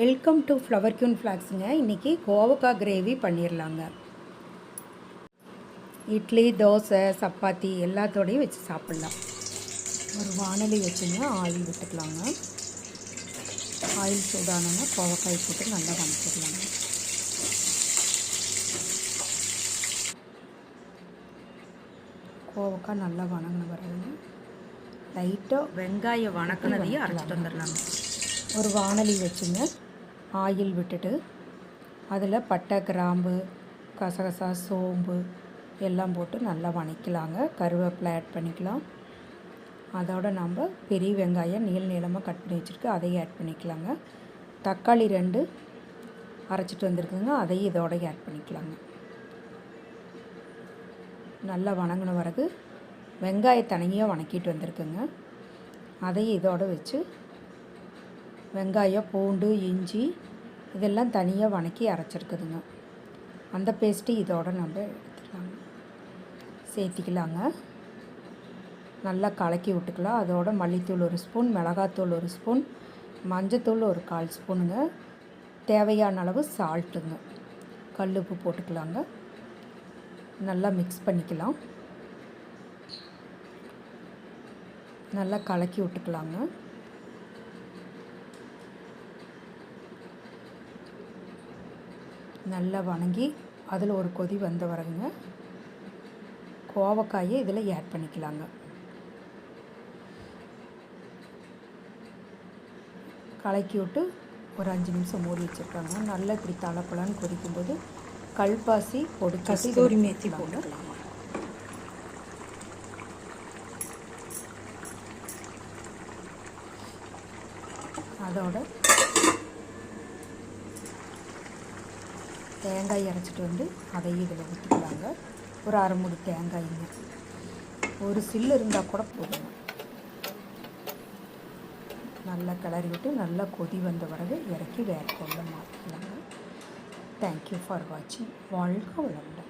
Welcome to flower queen ஃப்ளாக்ஸுங்க இன்றைக்கி கோவக்காய் கிரேவி பண்ணிடலாங்க இட்லி தோசை சப்பாத்தி எல்லாத்தோடையும் வச்சு சாப்பிட்லாம். ஒரு வானலி வச்சுங்க ஆயில் விட்டுக்கலாங்க. ஆயில் சூடானோன்னா கோவக்காய் போட்டு நல்லா வதக்கிடலாங்க. கோவக்காய் நல்லா வணங்கின பிறகுங்க லைட்டாக வெங்காயம் வணக்கினதையும் அரைச்சிட்டு வந்துடலாங்க ஒரு வானலி வச்சுங்க. ஆயில் விட்டுட்டு அதில் பட்டை கிராம்பு கசகசா சோம்பு எல்லாம் போட்டு நல்லா வணக்கலாங்க. கருவேப்பிலை ஆட் பண்ணிக்கலாம். அதோட நம்ம பெரிய வெங்காயம் நீள் நீளமாக கட் பண்ணி வச்சுருக்கு. அதையும் ஆட் பண்ணிக்கலாங்க. தக்காளி ரெண்டு அரைச்சிட்டு வந்திருக்குங்க அதையும் இதோடய ஆட் பண்ணிக்கலாங்க. நல்லா வணங்கின பிறகு வெங்காயம் தனியாக வணக்கிட்டு வந்திருக்குங்க. அதையும் இதோடு வச்சு வெங்காயம் பூண்டு இஞ்சி இதெல்லாம் தனியாக வணக்கி அரைச்சிருக்குதுங்க. அந்த பேஸ்ட்டு இதோட நம்ம எடுத்துக்கலாங்க. சேர்த்திக்கலாங்க. நல்லா கலக்கி விட்டுக்கலாம். அதோட மல்லித்தூள் ஒரு ஸ்பூன் மிளகாத்தூள் ஒரு ஸ்பூன் மஞ்சத்தூள் ஒரு கால் ஸ்பூனுங்க. தேவையான அளவு சால்ட்டுங்க. கல் உப்பு போட்டுக்கலாங்க. நல்லா மிக்ஸ் பண்ணிக்கலாம். நல்லா கலக்கி விட்டுக்கலாங்க. நல்லா வணங்கி அதில் ஒரு கொதி வந்த வரங்க கோவக்காயை இதில் ஆட் பண்ணிக்கலாங்க. கலக்கி விட்டு ஒரு அஞ்சு நிமிஷம் மூடி வச்சுருக்காங்க. நல்லா இப்படி தளப்பலான்னு கொதிக்கும்போது கல்பாசி பொடி கஸ்தூரி மேத்தி போட்டுக்கலாமா? அதோட தேங்காய் அரைச்சிட்டு வந்து அதையும் இதில் ஊற்றிக்கலாங்க ஒரு அரை மூடி தேங்காய்ங்க ஒரு சில்லு இருந்தால் கூட போதும் நல்லா கிளறி விட்டு நல்லா கொதி வந்த பிறகு இறக்கி வேறு கொள்ள மாற்றிக்கலாங்க தேங்க்யூ ஃபார் வாட்சிங் வாழ்க வளமுடன்.